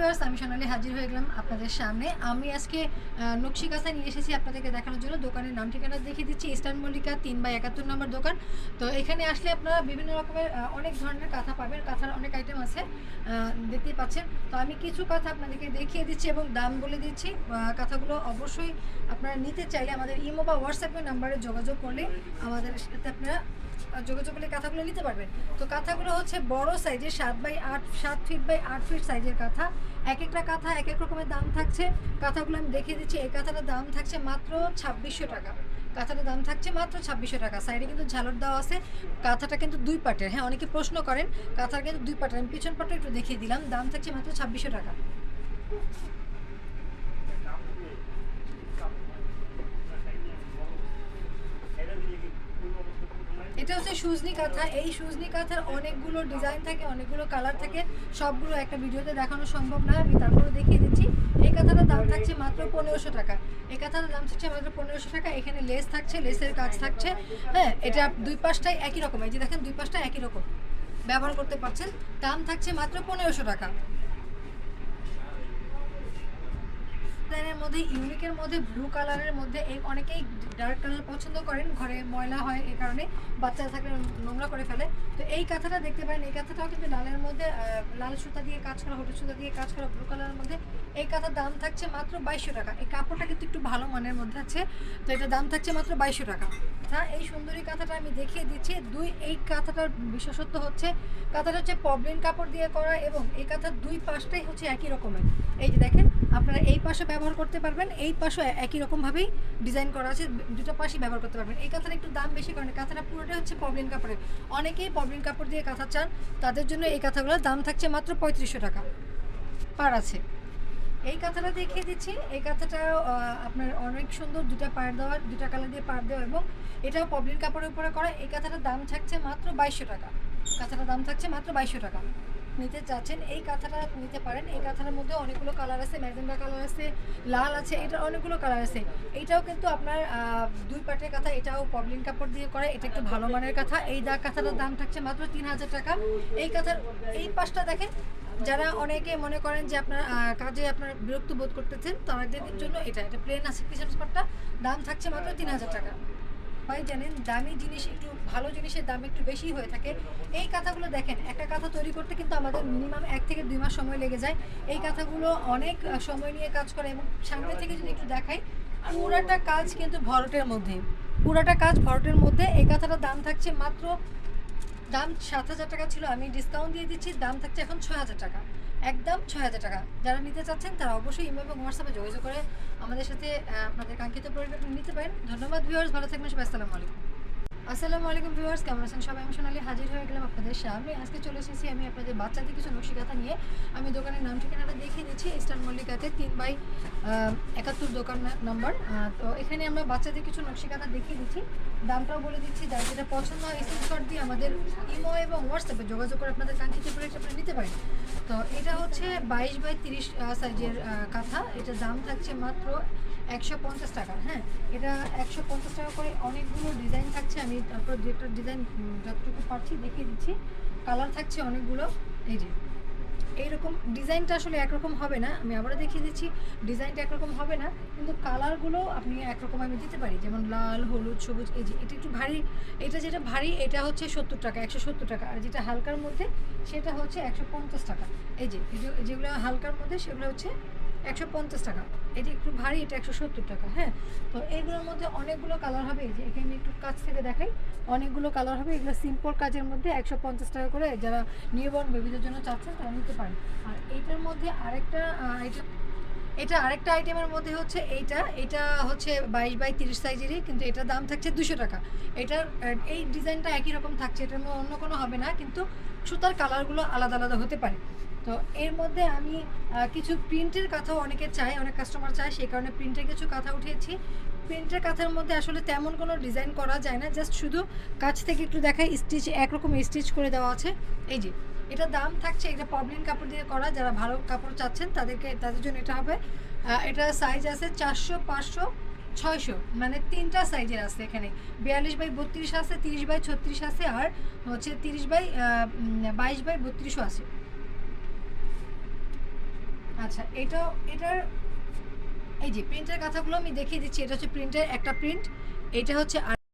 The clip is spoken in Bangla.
ভিউয়ার্স আমি সোনালি হাজির হয়ে গেলাম আপনাদের সামনে। আমি আজকে নকশি কাঁথা নিয়ে এসেছি আপনাদেরকে দেখানোর জন্য। দোকানের নাম ঠিকানা দেখিয়ে দিচ্ছি, ইস্টার্ন মল্লিকা তিন বাই একাত্তর নম্বর দোকান। তো এখানে আসলে আপনারা বিভিন্ন রকমের অনেক ধরনের কাঁথা পাবেন, কাঁথার অনেক আইটেম আছে দেখতেই পাচ্ছেন। তো আমি কিছু কাঁথা আপনাদেরকে দেখিয়ে দিচ্ছি এবং দাম বলে দিচ্ছি। কাঁথাগুলো অবশ্যই আপনারা নিতে চাইলে আমাদের ইমো বা হোয়াটসঅ্যাপের নাম্বারে যোগাযোগ করলে আমাদের সাথে আপনারা যোগাযোগ করলে কাঁথাগুলো নিতে পারবেন। তো কাঁথাগুলো হচ্ছে বড় সাইজের সাত বাই আট, সাত ফিট বাই আট ফিট সাইজের কাঁথা। এক একটা কাঁথা এক এক রকমের দাম থাকছে। কাঁথাগুলো আমি দেখিয়ে দিচ্ছি। এই কাঁথাটার দাম থাকছে মাত্র ছাব্বিশশো টাকা। কাঁথাটার দাম থাকছে মাত্র ছাব্বিশশো টাকা। সাইডে কিন্তু ঝালর দেওয়া আছে। কাঁথাটা কিন্তু দুই পাটের। হ্যাঁ অনেকে প্রশ্ন করেন। কাঁথার কিন্তু দুই পাটের। আমি পিছন পাটটা একটু দেখিয়ে দিলাম। দাম থাকছে মাত্র ছাব্বিশশো টাকা। এটা হচ্ছে সুজনি কাঁথা। এই সুজনি কাঁথার অনেকগুলো ডিজাইন থাকে, অনেকগুলো কালার থাকে। সবগুলো একটা ভিডিওতে দেখানো সম্ভব না, আমি তারপরে দেখিয়ে দিচ্ছি। এই কাঁথাটার দাম থাকছে মাত্র পনেরোশো টাকা। এই কাঁথাটার দাম থাকছে মাত্র পনেরোশো টাকা। এখানে লেস থাকছে লেসের কাজ থাকছে। হ্যাঁ এটা দুই পাশটাই একই রকম। এই যে দেখেন, দুই পাশটা একই রকম। ব্যবহার করতে পারছেন। দাম থাকছে মাত্র পনেরোশো টাকা। মধ্যে, ইউনিকের মধ্যে ব্লু কালারের মধ্যে, এই অনেকেই ডার্ক কালার পছন্দ করেন। ঘরে ময়লা হয় এই কারণে, বাচ্চারা থাকলে নোংরা করে ফেলে। তো এই কাঁথাটা দেখতে পারেন, এই কাঁথাটাও কিন্তু লালের মধ্যে লাল সুতা দিয়ে কাজ করা, হলুদ সুতা দিয়ে কাজ করা ব্লু কালারের মধ্যে, এই কাঁথার দাম থাকছে মাত্র বাইশশো টাকা। এই কাপড়টা কিন্তু একটু ভালো মানের মধ্যে আছে। তো এটার দাম থাকছে মাত্র বাইশশো টাকা। হ্যাঁ এই সুন্দরী কাঁথাটা আমি দেখিয়ে দিচ্ছি। দুই, এই কাঁথাটার বিশেষত্ব হচ্ছে, কাঁথাটা হচ্ছে পবলিন কাপড় দিয়ে করা এবং এই কাঁথার দুই পাশটাই হচ্ছে একই রকমের। এই যে দেখেন, আপনারা এই পাশে ব্যবহার করতে পারবেন, এই পাশে একই রকমভাবেই ডিজাইন করা আছে, দুটো পাশই ব্যবহার করতে পারবেন। এই কাঁথার একটু দাম বেশি কারণ কাঁথাটা পুরোটাই হচ্ছে পবলিন কাপড়ের। অনেকেই পবলিন কাপড় দিয়ে কাঁথা চান, তাদের জন্য এই কাঁথাগুলোর দাম থাকছে মাত্র পঁয়ত্রিশশো টাকা। পার আছে। এই কাঁথাটা দেখিয়ে দিচ্ছি। এই কাঁথাটা আপনার অনেক সুন্দর দুটা পাড় দেওয়া, দুটা কালার দিয়ে পাড় দেওয়া এবং এটাও পবলিন কাপড়ের উপরে করা। এই কাঁথাটার দাম থাকছে মাত্র বাইশশো টাকা। কাঁথাটার দাম থাকছে মাত্র বাইশশো টাকা। নিতে চাচ্ছেন, এই কাঁথাটা নিতে পারেন। এই কাঁথাটার মধ্যে অনেকগুলো কালার আছে, ম্যাজেন্ডা কালার আছে, লাল আছে এটার অনেকগুলো কালার আছে। এইটাও কিন্তু আপনার দুই পাটের কাঁথা, এটাও পবলিন কাপড় দিয়ে করে, এটা একটু ভালো মানের কাঁথা। এই দা কাঁথাটার দাম থাকছে মাত্র তিন হাজার টাকা। এই কাঁথার, এই পাশটা দেখেন যারা অনেকে মনে করেন যে আপনার কাজে আপনার বিরক্ত বোধ করতেছেন, তাদের জন্য এটা এটা প্লেন আছে। পিছন স্পটটা দাম থাকছে মাত্র তিন হাজার টাকা। ভাই, জানেন, দামি জিনিস একটু, ভালো জিনিসের দাম একটু বেশি হয়ে থাকে। এই কাঁথাগুলো দেখেন, একটা কাঁথা তৈরি করতে কিন্তু আমাদের মিনিমাম এক থেকে দুই মাস সময় লেগে যায়। এই কাঁথাগুলো অনেক সময় নিয়ে কাজ করে এবং সামনে থেকে যদি একটু দেখাই, পুরাটা কাজ কিন্তু ভরটের মধ্যে। পুরাটা কাজ ভরটের মধ্যে। এই কাঁথাটার দাম থাকছে মাত্র দাম সাত হাজার টাকা ছিল, আমি ডিসকাউন্ট দিয়ে দিচ্ছি, দাম থাকছে এখন ছয় হাজার টাকা। একদম ছয় হাজার টাকা। যারা নিতে চাচ্ছেন, তারা অবশ্যই ইমেল এবং হোয়াটসঅ্যাপে যোগাযোগ করে আমাদের সাথে আপনাদের কাঙ্ক্ষিত পরিবর্তন নিতে পারেন। ধন্যবাদ ভিউয়ার্স ভালো থাকবেন, সবাই, আসসালামু আলাইকুম। আসসালামু আলাইকুম ভিউয়ার্স, কেমন আছেন সবাই? আমি সোনালি হাজির হয়ে গেলাম আপনাদের সামনে। আজকে চলে এসেছি আমি আপনাদের বাচ্চাদের কিছু নকশিকাথা নিয়ে। আমি দোকানের নাম, ঠিকানাটা দেখিয়ে দিচ্ছি। ইস্টার্ন মল্লিকাতে তিন বাই একাত্তর দোকান নাম্বার। তো এখানে আমরা বাচ্চাদের কিছু নকশিকাথা দেখিয়ে দিচ্ছি। দামটাও বলে দিচ্ছি। যার যেটা পছন্দ হয় স্ক্রিনশট দিয়ে আমাদের ইমো এবং হোয়াটসঅ্যাপে যোগাযোগ করে আপনাদের কাঙ্ক্ষিত প্রোডাক্ট আপনারা নিতে পারেন। তো এটা হচ্ছে বাইশ বাই তিরিশ সাইজের কাঁথা। এটার দাম থাকছে মাত্র একশো পঞ্চাশ টাকা হ্যাঁ। এটা একশো পঞ্চাশ টাকা করে অনেকগুলো ডিজাইন থাকছে। আমি তারপর যেটা ডিজাইন যতটুকু পারছি দেখিয়ে দিচ্ছি। কালার থাকছে অনেকগুলো, এই যে। এইরকম ডিজাইনটা আসলে একরকম হবে না। আমি আবারও দেখিয়ে দিচ্ছি ডিজাইনটা একরকম হবে না। কিন্তু কালারগুলো আপনি একরকম আমি দিতে পারি। যেমন লাল, হলুদ, সবুজ, এই যে, এটা একটু ভারী। এটা যেটা ভারী, এটা হচ্ছে সত্তর টাকা, একশো সত্তর টাকা। আর যেটা হালকার মধ্যে, সেটা হচ্ছে একশো পঞ্চাশ টাকা। এই যে, যেগুলো হালকার মধ্যে, সেগুলো হচ্ছে একশো পঞ্চাশ টাকা। এটা একটু ভারী, এটা একশো সত্তর টাকা হ্যাঁ? তো এইগুলোর মধ্যে অনেকগুলো কালার হবে। এই যে এখানে একটু কাছ থেকে দেখাই। অনেকগুলো কালার হবে। এগুলো সিম্পল কাজের মধ্যে একশো পঞ্চাশ টাকা করে যারা নিউবর্ন বেবিদের জন্য চাচ্ছেন, তারা নিতে পারেন। আর এইটার মধ্যে আরেকটা আইটেম এটা আরেকটা আইটেমের মধ্যে হচ্ছে এইটা। এটা হচ্ছে বাইশ বাই তিরিশ সাইজেরই কিন্তু এটার দাম থাকছে দুশো টাকা। এটার এই ডিজাইনটা একই রকম থাকছে। এটার মধ্যে অন্য কোনো হবে না, কিন্তু সুতার কালারগুলো আলাদা আলাদা হতে পারে। তো এর মধ্যে আমি কিছু প্রিন্টের কথাও অনেকে চায়, অনেক কাস্টমার চায়, সেই কারণে প্রিন্টের কিছু কথা উঠিয়েছি। প্রিন্টের কাঁথার মধ্যে আসলে তেমন কোনো ডিজাইন করা যায় না জাস্ট শুধু কাছ থেকে একটু দেখায় স্টিচ একরকম স্টিচ করে দেওয়া আছে। এই যে, এটা দাম থাকছে, এটা পবলিন কাপড় দিয়ে করা, যারা ভালো কাপড় চাচ্ছেন তাদেরকে, তাদের জন্য এটা হবে। এটা সাইজ আছে চারশো, পাঁচশো, ছয়শো মানে তিনটা সাইজের আছে এখানে। বিয়াল্লিশ বাই বত্রিশ আছে, তিরিশ বাই ছত্রিশ আছে, আর হচ্ছে তিরিশ বাই বাইশ বাই বত্রিশও আছে। আচ্ছা এটা, এটার, এই যে প্রিন্টের কথাগুলো আমি দেখিয়ে দিচ্ছি, এটা হচ্ছে প্রিন্টের একটা প্রিন্ট এটা হচ্ছে